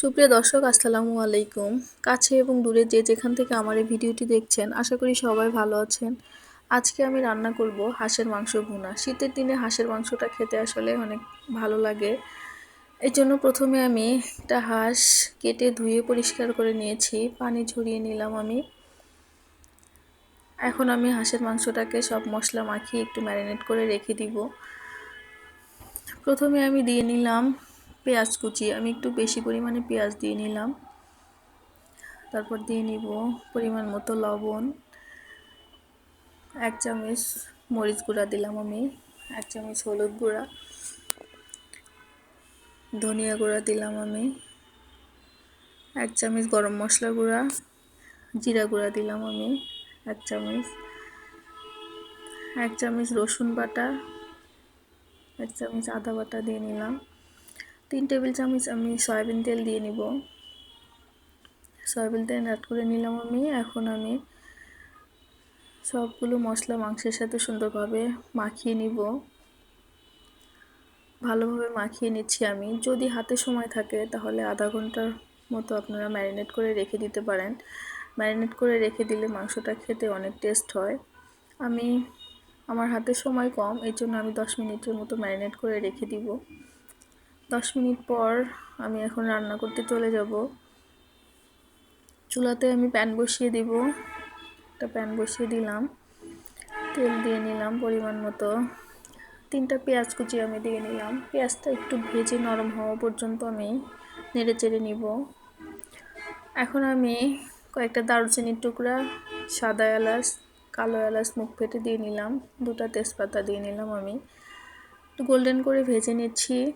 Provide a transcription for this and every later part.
সুপ্রিয় দর্শক, আসসালামু আলাইকুম। কাছে এবং দূরে যে যেখান থেকে আমার এই ভিডিওটি দেখছেন, আশা করি সবাই ভালো আছেন। আজকে আমি রান্না করব হাঁসের মাংস ভুনা। শীতের দিনে হাঁসের মাংসটা খেতে আসলে অনেক ভালো লাগে। এই জন্য প্রথমে আমি একটা হাঁস কেটে ধুয়ে পরিষ্কার করে নিয়েছি। পানি ঝরিয়ে নিলাম আমি। এখন আমি হাঁসের মাংসটাকে সব মশলা মাখিয়ে একটু ম্যারিনেট করে রেখে দিব। প্রথমে আমি দিয়ে নিলাম পেঁয়াজ কুচি, আমি একটু বেশি পরিমাণে পেঁয়াজ দিয়ে নিলাম। তারপর দিয়ে নিব পরিমাণ মতো লবণ। এক চামচ মরিচ গুঁড়া দিলাম আমি, এক চামচ হলুদ গুঁড়া। ধনিয়া গুঁড়া দিলাম আমি, এক চামচ গরম মশলা গুঁড়া, জিরা গুঁড়া দিলাম আমি, এক চামচ। এক চামচ রসুন বাটা, এক চামচ আদা বাটা দিয়ে নিলাম। তিন টেবিল চামচ আমি সয়াবিন তেল দিয়ে নিব। সয়াবিন তেল অ্যাড করে নিলাম আমি। এখন আমি সবগুলো মশলা মাংসের সাথে সুন্দরভাবে মাখিয়ে নিব। ভালোভাবে মাখিয়ে নিচ্ছি আমি। যদি হাতে সময় থাকে তাহলে আধা ঘণ্টার মতো আপনারা ম্যারিনেট করে রেখে দিতে পারেন। ম্যারিনেট করে রেখে দিলে মাংসটা খেতে অনেক টেস্ট হয়। আমি, আমার হাতে সময় কম এই জন্য আমি দশ মিনিটের মতো ম্যারিনেট করে রেখে দিব। দশ মিনিট পর আমি এখন রান্না করতে চলে যাব। চুলাতে আমি প্যান বসিয়ে দিব। একটা প্যান বসিয়ে দিলাম। তেল দিয়ে নিলাম পরিমাণ মতো। তিনটা পেঁয়াজ কুচি আমি দিয়ে নিলাম। পেঁয়াজটা একটু ভেজে নরম হওয়া পর্যন্ত আমি নেড়ে চেড়ে নিব। এখন আমি কয়েকটা দারুচিনির টুকরা, সাদা এলাচ, কালো এলাচ মুখ ফেটে দিয়ে নিলাম। দুটা তেজপাতা দিয়ে নিলাম আমি। একটু গোল্ডেন করে ভেজে নিচ্ছি।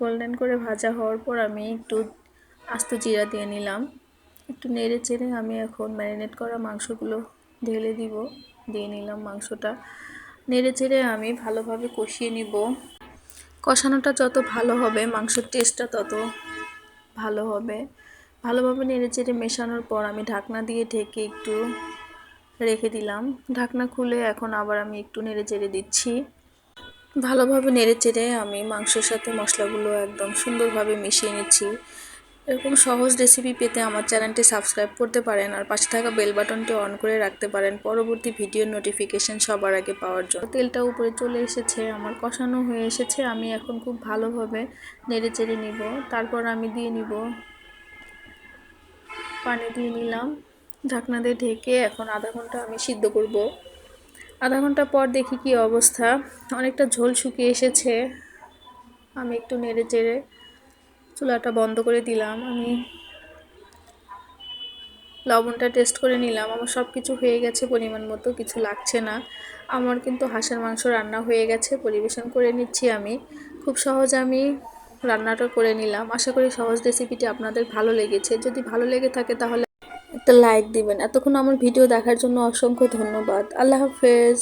গোল্ডেন করে ভাজা হওয়ার পর আমি একটু আস্ত জিরা দিয়ে নিলাম। একটু নেড়ে চেড়ে আমি এখন ম্যারিনেট করা মাংসগুলো ঢেলে দিব, দিয়ে নিলাম মাংসটা। নেড়ে চেড়ে আমি ভালোভাবে কষিয়ে নিব। কষানোটা যত ভালো হবে, মাংসের টেস্টটা তত ভালো হবে। ভালোভাবে নেড়ে চেড়ে মেশানোর পর আমি ঢাকনা দিয়ে ঢেকে একটু রেখে দিলাম। ঢাকনা খুলে এখন আবার আমি একটু নেড়ে চেড়ে দিচ্ছি। ভালোভাবে নেড়ে চেড়ে আমি মাংসের সাথে মশলাগুলো একদম সুন্দরভাবে মিশিয়ে নিচ্ছি। এরকম সহজ রেসিপি পেতে আমার চ্যানেলটি সাবস্ক্রাইব করতে পারেন আর পাশে থাকা বেল বাটনটি অন করে রাখতে পারেন। পরবর্তী ভিডিওর নোটিফিকেশান সবার আগে পাওয়ার জন্য। তেলটা উপরে চলে এসেছে, আমার কষানো হয়ে এসেছে। আমি এখন খুব ভালোভাবে নেড়ে চেড়ে নিব। তারপর আমি দিয়ে নিব, পানি দিয়ে নিলাম। ঢাকনা দিয়ে ঢেকে এখন আধা ঘণ্টা আমি সিদ্ধ করব। আধা ঘণ্টা পর দেখি কি অবস্থা। অনেকটা ঝোল শুকিয়ে এসেছে। আমি একটু নেড়ে চেড়ে চুলাটা বন্ধ করে দিলাম। আমি লবণটা টেস্ট করে নিলাম। আমার সব কিছু হয়ে গেছে পরিমাণ মতো, কিছু লাগছে না। আমার কিন্তু হাঁসের মাংস রান্না হয়ে গেছে, পরিবেশন করে নিচ্ছি আমি। খুব সহজ আমি রান্নাটা করে নিলাম। আশা করি সহজ রেসিপিটি আপনাদের ভালো লেগেছে। যদি ভালো লেগে থাকে তাহলে একটা লাইক দিবেন। এতক্ষণ আমার ভিডিও দেখার জন্য অসংখ্য ধন্যবাদ। আল্লাহ হাফেজ।